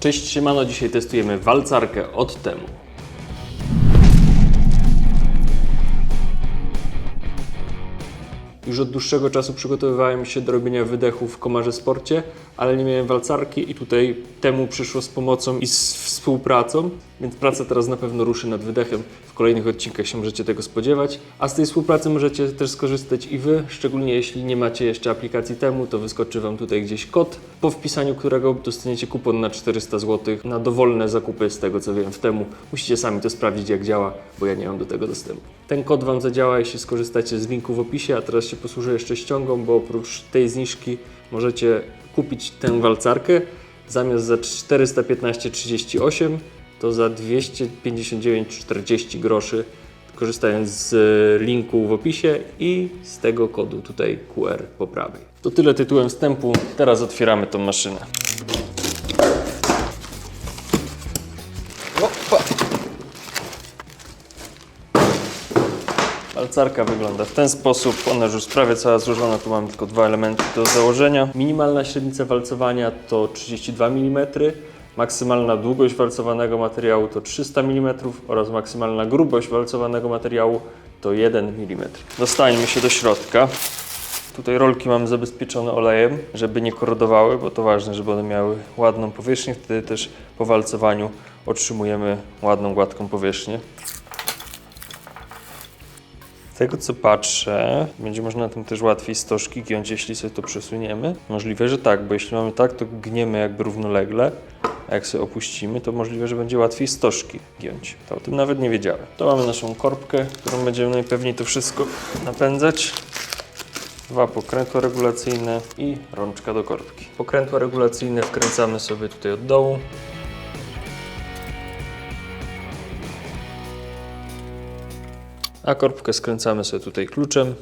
Cześć, siemano, dzisiaj testujemy walcarkę od temu. Już od dłuższego czasu przygotowywałem się do robienia wydechów w Komarze Sporcie, ale nie miałem walcarki i tutaj temu przyszło z pomocą i z współpracą, więc praca teraz na pewno ruszy nad wydechem. W kolejnych odcinkach się możecie tego spodziewać, a z tej współpracy możecie też skorzystać i Wy, szczególnie jeśli nie macie jeszcze aplikacji temu, to wyskoczy Wam tutaj gdzieś kod, po wpisaniu którego dostaniecie kupon na 400 zł na dowolne zakupy z tego co wiem w temu. Musicie sami to sprawdzić jak działa, bo ja nie mam do tego dostępu. Ten kod Wam zadziała, jeśli skorzystacie z linku w opisie, a teraz się posłużę jeszcze ściągą, bo oprócz tej zniżki możecie kupić tę walcarkę zamiast za 415,38 to za 259,40 groszy korzystając z linku w opisie i z tego kodu tutaj QR po prawej. To tyle tytułem wstępu, teraz otwieramy tą maszynę. Palcarka wygląda w ten sposób, ona już prawie cała złożona, tu mamy tylko dwa elementy do założenia. Minimalna średnica walcowania to 32 mm, maksymalna długość walcowanego materiału to 300 mm oraz maksymalna grubość walcowanego materiału to 1 mm. Dostańmy się do środka. Tutaj rolki mamy zabezpieczone olejem, żeby nie korodowały, bo to ważne, żeby one miały ładną powierzchnię, wtedy też po walcowaniu otrzymujemy ładną, gładką powierzchnię. Tego co patrzę, będzie można na tym też łatwiej stożki giąć, jeśli sobie to przesuniemy. Możliwe, że tak, bo jeśli mamy tak, to gniemy jakby równolegle, a jak sobie opuścimy, to możliwe, że będzie łatwiej stożki giąć. To o tym nawet nie wiedziałem. To mamy naszą korbkę, którą będziemy najpewniej to wszystko napędzać. Dwa pokrętła regulacyjne i rączka do korbki. Pokrętła regulacyjne wkręcamy sobie tutaj od dołu. A korbkę skręcamy sobie tutaj kluczem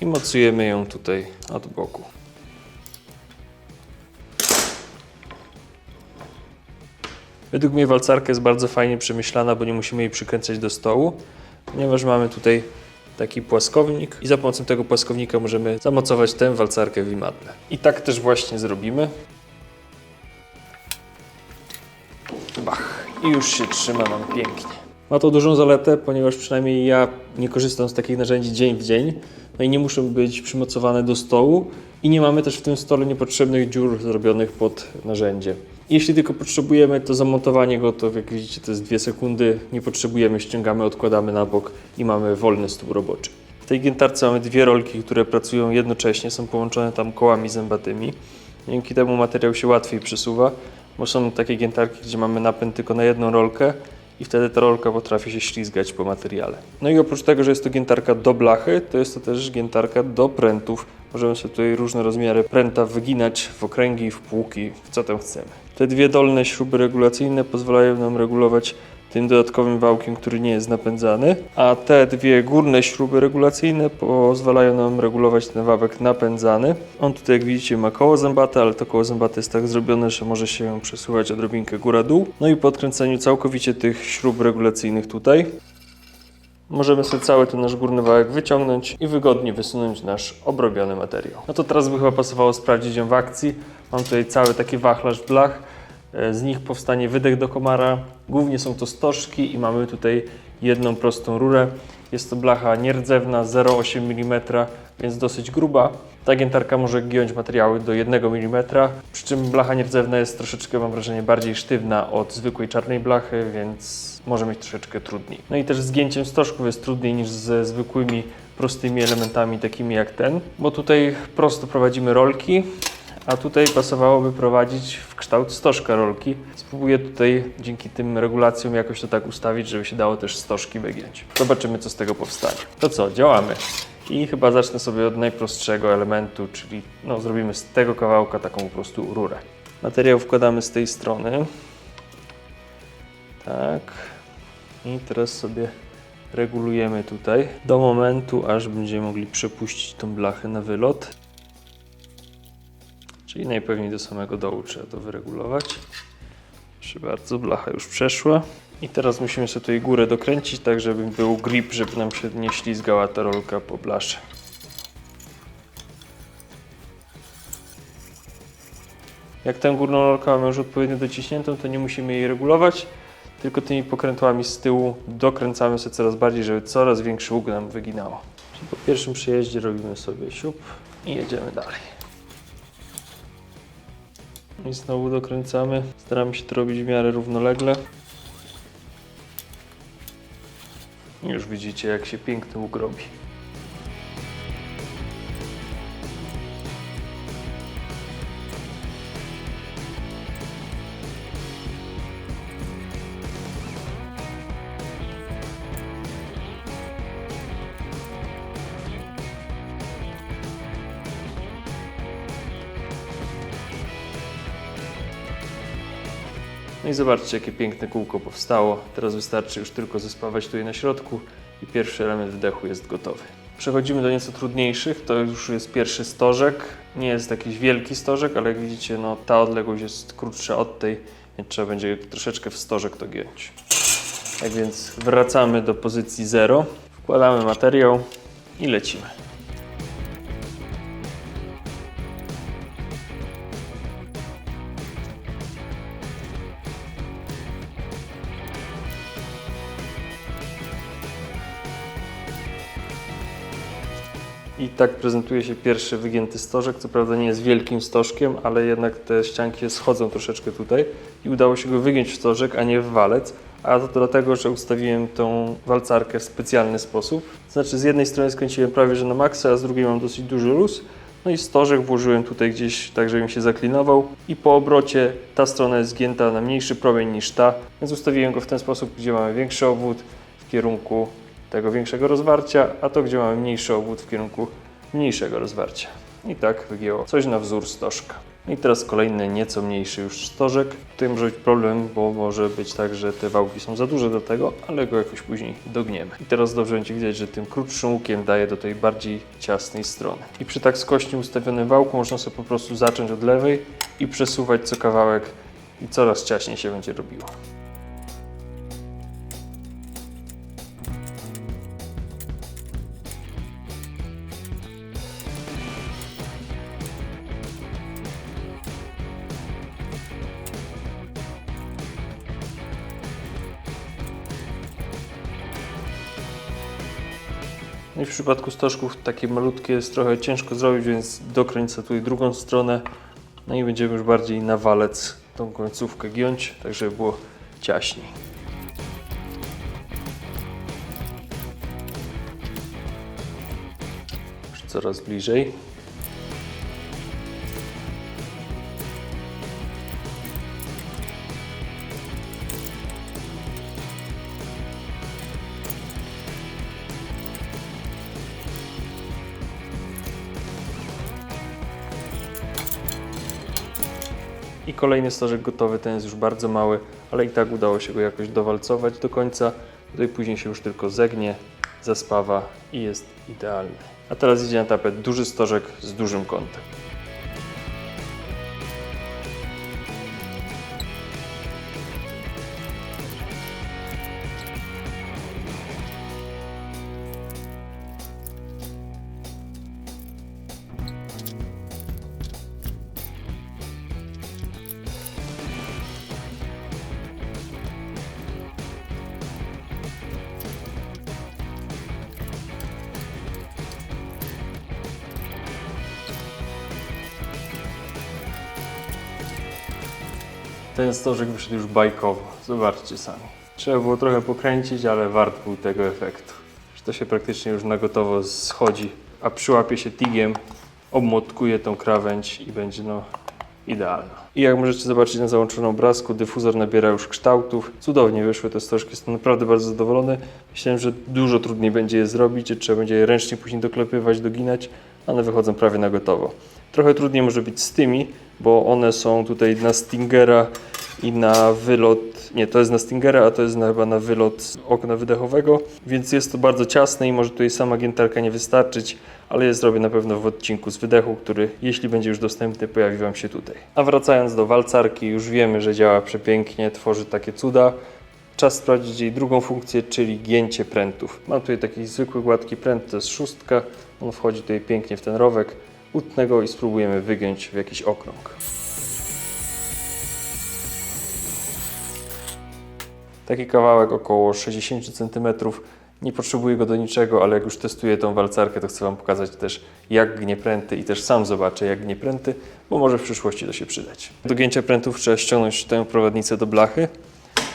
i mocujemy ją tutaj od boku. Według mnie walcarka jest bardzo fajnie przemyślana, bo nie musimy jej przykręcać do stołu, ponieważ mamy tutaj taki płaskownik i za pomocą tego płaskownika możemy zamocować tę walcarkę w imadle. I tak też właśnie zrobimy. Bach. I już się trzyma nam pięknie. Ma to dużą zaletę, ponieważ przynajmniej ja nie korzystam z takich narzędzi dzień w dzień. No i nie muszą być przymocowane do stołu i nie mamy też w tym stole niepotrzebnych dziur zrobionych pod narzędzie. Jeśli tylko potrzebujemy, to zamontowanie go, to jak widzicie to jest dwie sekundy. Nie potrzebujemy, ściągamy, odkładamy na bok i mamy wolny stół roboczy. W tej giętarce mamy dwie rolki, które pracują jednocześnie, są połączone tam kołami zębatymi. Dzięki temu materiał się łatwiej przesuwa, bo są takie giętarki, gdzie mamy napęd tylko na jedną rolkę i wtedy ta rolka potrafi się ślizgać po materiale. No i oprócz tego, że jest to giętarka do blachy, to jest to też giętarka do prętów. Możemy sobie tutaj różne rozmiary pręta wyginać w okręgi, w półki, w co tam chcemy. Te dwie dolne śruby regulacyjne pozwalają nam regulować tym dodatkowym wałkiem, który nie jest napędzany, a te dwie górne śruby regulacyjne pozwalają nam regulować ten wałek napędzany. On tutaj jak widzicie ma koło zębate, ale to koło zębate jest tak zrobione, że może się przesuwać odrobinkę góra-dół. No i po całkowicie tych śrub regulacyjnych tutaj Możemy sobie cały ten nasz górny wałek wyciągnąć i wygodnie wysunąć nasz obrobiony materiał. No to teraz by chyba pasowało sprawdzić ją w akcji. Mam tutaj cały taki wachlarz blach. E, Z nich powstanie wydech do komara. Głównie są to stożki i mamy tutaj jedną prostą rurę. Jest to blacha nierdzewna 0,8 mm, więc dosyć gruba. Ta giętarka może giąć materiały do 1 mm, przy czym blacha nierdzewna jest troszeczkę, mam wrażenie, bardziej sztywna od zwykłej czarnej blachy, więc może mieć troszeczkę trudniej. No i też z gięciem stożków jest trudniej niż ze zwykłymi, prostymi elementami takimi jak ten, bo tutaj prosto prowadzimy rolki, a tutaj pasowałoby prowadzić w kształt stożka rolki. Spróbuję tutaj dzięki tym regulacjom jakoś to tak ustawić, żeby się dało też stożki wygiąć. Zobaczymy, co z tego powstanie. To co, działamy. I chyba zacznę sobie od najprostszego elementu, czyli no, zrobimy z tego kawałka taką po prostu rurę. Materiał wkładamy z tej strony. Tak. I teraz sobie regulujemy tutaj do momentu, aż będziemy mogli przepuścić tą blachę na wylot. Czyli najpewniej do samego dołu trzeba to wyregulować. Proszę bardzo, blacha już przeszła. I teraz musimy sobie tutaj górę dokręcić, tak żeby był grip, żeby nam się nie ślizgała ta rolka po blasze. Jak tę górną rolkę mamy już odpowiednio dociśniętą, to nie musimy jej regulować, tylko tymi pokrętłami z tyłu dokręcamy się coraz bardziej, żeby coraz większy łuk nam wyginało. Czyli po pierwszym przejeździe robimy sobie siup i jedziemy dalej. I znowu dokręcamy. Staramy się to robić w miarę równolegle. Już widzicie, jak się piękny łuk No i zobaczcie, jakie piękne kółko powstało. Teraz wystarczy już tylko zespawać tutaj na środku i pierwszy element wdechu jest gotowy. Przechodzimy do nieco trudniejszych. To już jest pierwszy stożek. Nie jest jakiś wielki stożek, ale jak widzicie, no, ta odległość jest krótsza od tej, więc trzeba będzie troszeczkę w stożek to giąć. Tak więc wracamy do pozycji 0. Wkładamy materiał i lecimy. Tak prezentuje się pierwszy wygięty stożek. Co prawda nie jest wielkim stożkiem, ale jednak te ścianki schodzą troszeczkę tutaj i udało się go wygiąć w stożek, a nie w walec. A to dlatego, że ustawiłem tą walcarkę w specjalny sposób. Znaczy z jednej strony skręciłem prawie że na maksa, a z drugiej mam dosyć duży luz. No i stożek włożyłem tutaj gdzieś tak, żeby mi się zaklinował i po obrocie ta strona jest zgięta na mniejszy promień niż ta, więc ustawiłem go w ten sposób, gdzie mamy większy obwód w kierunku tego większego rozwarcia, a to gdzie mamy mniejszy obwód w kierunku mniejszego rozwarcia. I tak wygięło coś na wzór stożka. I teraz kolejny nieco mniejszy już stożek. Tutaj może być problem, bo może być tak, że te wałki są za duże do tego, ale go jakoś później dogniemy. I teraz dobrze będzie widać, że tym krótszym łukiem daje do tej bardziej ciasnej strony. I przy tak skośnie ustawionym wałku można sobie po prostu zacząć od lewej i przesuwać co kawałek i coraz ciaśniej się będzie robiło. I w przypadku stożków takie malutkie jest trochę ciężko zrobić, więc dokręcę tutaj drugą stronę. No i będziemy już bardziej na walec tą końcówkę giąć, tak żeby było ciaśniej. Coraz bliżej. Kolejny stożek gotowy, ten jest już bardzo mały, ale i tak udało się go jakoś dowalcować do końca. Tutaj później się już tylko zegnie, zaspawa i jest idealny. A teraz idzie na tapet duży stożek z dużym kątem. Ten stożek wyszedł już bajkowo. Zobaczcie sami. Trzeba było trochę pokręcić, ale wart był tego efektu. To się praktycznie już na gotowo schodzi, a przyłapie się tigiem, obmotkuje tą krawędź i będzie no idealna. I jak możecie zobaczyć na załączonym obrazku, dyfuzor nabiera już kształtów. Cudownie wyszły te stożki, jestem naprawdę bardzo zadowolony. Myślałem, że dużo trudniej będzie je zrobić, trzeba będzie je ręcznie później doklepywać, doginać. One wychodzą prawie na gotowo. Trochę trudniej może być z tymi, bo one są tutaj na Stingera i na wylot. Nie, to jest na Stingera, a to jest na, chyba na wylot okna wydechowego, więc jest to bardzo ciasne i może tutaj sama giętarka nie wystarczyć, ale je zrobię na pewno w odcinku z wydechu, który jeśli będzie już dostępny, pojawi Wam się tutaj. A wracając do walcarki, już wiemy, że działa przepięknie, tworzy takie cuda. Czas sprawdzić jej drugą funkcję, czyli gięcie prętów. Mam tutaj taki zwykły, gładki pręt, to jest szóstka. On wchodzi tutaj pięknie w ten rowek utnę go i spróbujemy wygiąć w jakiś okrąg. Taki kawałek około 60 cm. Nie potrzebuję go do niczego, ale jak już testuję tą walcarkę, to chcę Wam pokazać też jak gnie pręty i też sam zobaczę jak gnie pręty, bo może w przyszłości to się przydać. Do gięcia prętów trzeba ściągnąć tę prowadnicę do blachy,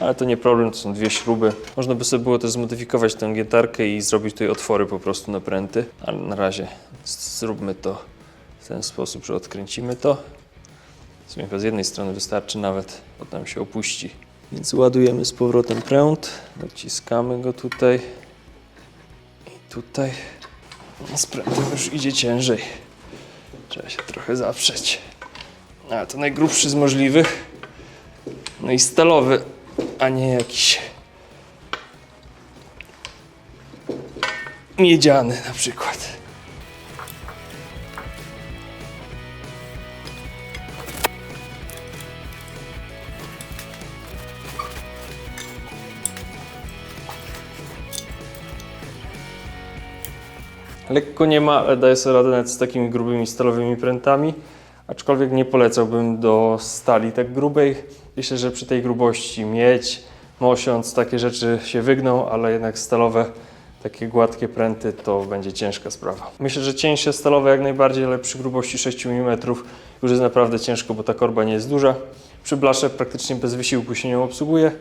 ale to nie problem, to są dwie śruby. Można by sobie było też zmodyfikować tę giętarkę i zrobić tutaj otwory po prostu na pręty, ale na razie zróbmy to w ten sposób, że odkręcimy to. Z jednej strony wystarczy nawet, potem się opuści. Więc ładujemy z powrotem pręt, dociskamy go tutaj i tutaj. Z prętem już idzie ciężej. Trzeba się trochę zaprzeć. Ale to najgrubszy z możliwych. No i stalowy, a nie jakiś miedziany na przykład. Lekko nie ma, daje sobie radę nawet z takimi grubymi stalowymi prętami. Aczkolwiek nie polecałbym do stali tak grubej. Myślę, że przy tej grubości miedź, mosiąc, takie rzeczy się wygną, ale jednak stalowe, takie gładkie pręty to będzie ciężka sprawa. Myślę, że cieńsze stalowe jak najbardziej, ale przy grubości 6 mm już jest naprawdę ciężko, bo ta korba nie jest duża. Przy blasze praktycznie bez wysiłku się nią obsługuje,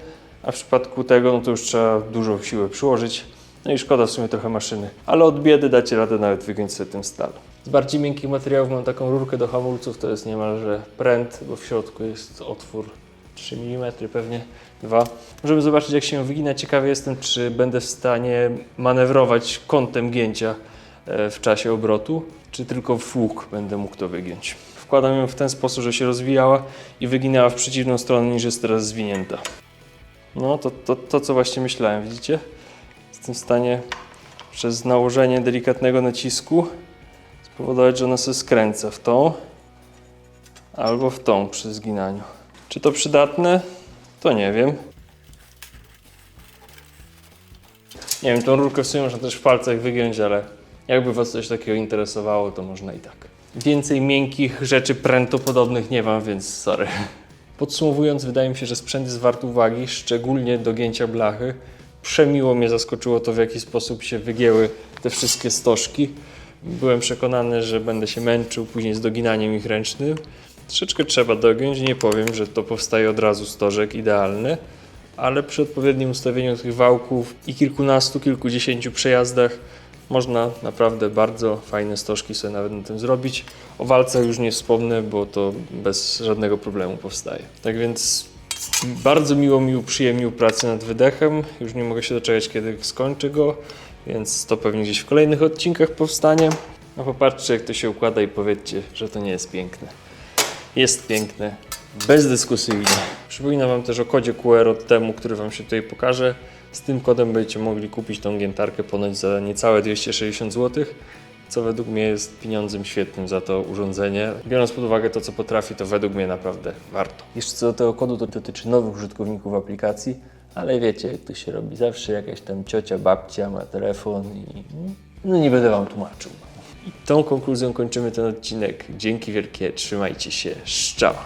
a w przypadku tego no to już trzeba dużo siły przyłożyć. No i szkoda w sumie trochę maszyny, ale od biedy dacie radę nawet wygiąć sobie tym stal. Z bardziej miękkich materiałów mam taką rurkę do hamulców, to jest niemalże pręt, bo w środku jest otwór 3 mm, pewnie 2. Możemy zobaczyć jak się wygina. Ciekawy jestem, czy będę w stanie manewrować kątem gięcia e, w czasie obrotu, czy tylko w łuk będę mógł to wygiąć. Wkładam ją w ten sposób, że się rozwijała i wyginała w przeciwną stronę niż jest teraz zwinięta. No to, to, to co właśnie myślałem, widzicie? Jestem w stanie przez nałożenie delikatnego nacisku spowodować, że ona się skręca w tą albo w tą przy zginaniu. Czy to przydatne? To nie wiem. Nie wiem, tą rurkę w sumie można też w palcach wygiąć, ale jakby Was coś takiego interesowało, to można i tak. Więcej miękkich rzeczy prętopodobnych nie mam, więc sorry. Podsumowując, wydaje mi się, że sprzęt jest wart uwagi, szczególnie do gięcia blachy. Przemiło mnie zaskoczyło to, w jaki sposób się wygięły te wszystkie stożki. Byłem przekonany, że będę się męczył później z doginaniem ich ręcznym. Troszeczkę trzeba dogiąć, nie powiem, że to powstaje od razu stożek idealny, ale przy odpowiednim ustawieniu tych wałków i kilkunastu, kilkudziesięciu przejazdach można naprawdę bardzo fajne stożki sobie nawet na tym zrobić. O walce już nie wspomnę, bo to bez żadnego problemu powstaje. Tak więc bardzo miło mi uprzyjemnił pracę nad wydechem. Już nie mogę się doczekać, kiedy skończę go, więc to pewnie gdzieś w kolejnych odcinkach powstanie. No popatrzcie, jak to się układa i powiedzcie, że to nie jest piękne. Jest piękne, bezdyskusyjnie. Przypominam Wam też o kodzie QR od temu, który Wam się tutaj pokaże. Z tym kodem będziecie mogli kupić tą giętarkę ponoć za niecałe 260 zł, co według mnie jest pieniądzem świetnym za to urządzenie. Biorąc pod uwagę to, co potrafi, to według mnie naprawdę warto. Jeszcze co do tego kodu, to dotyczy nowych użytkowników aplikacji, ale wiecie, jak to się robi. Zawsze jakaś tam ciocia, babcia ma telefon i no nie będę Wam tłumaczył. I tą konkluzją kończymy ten odcinek. Dzięki wielkie, trzymajcie się, szczała.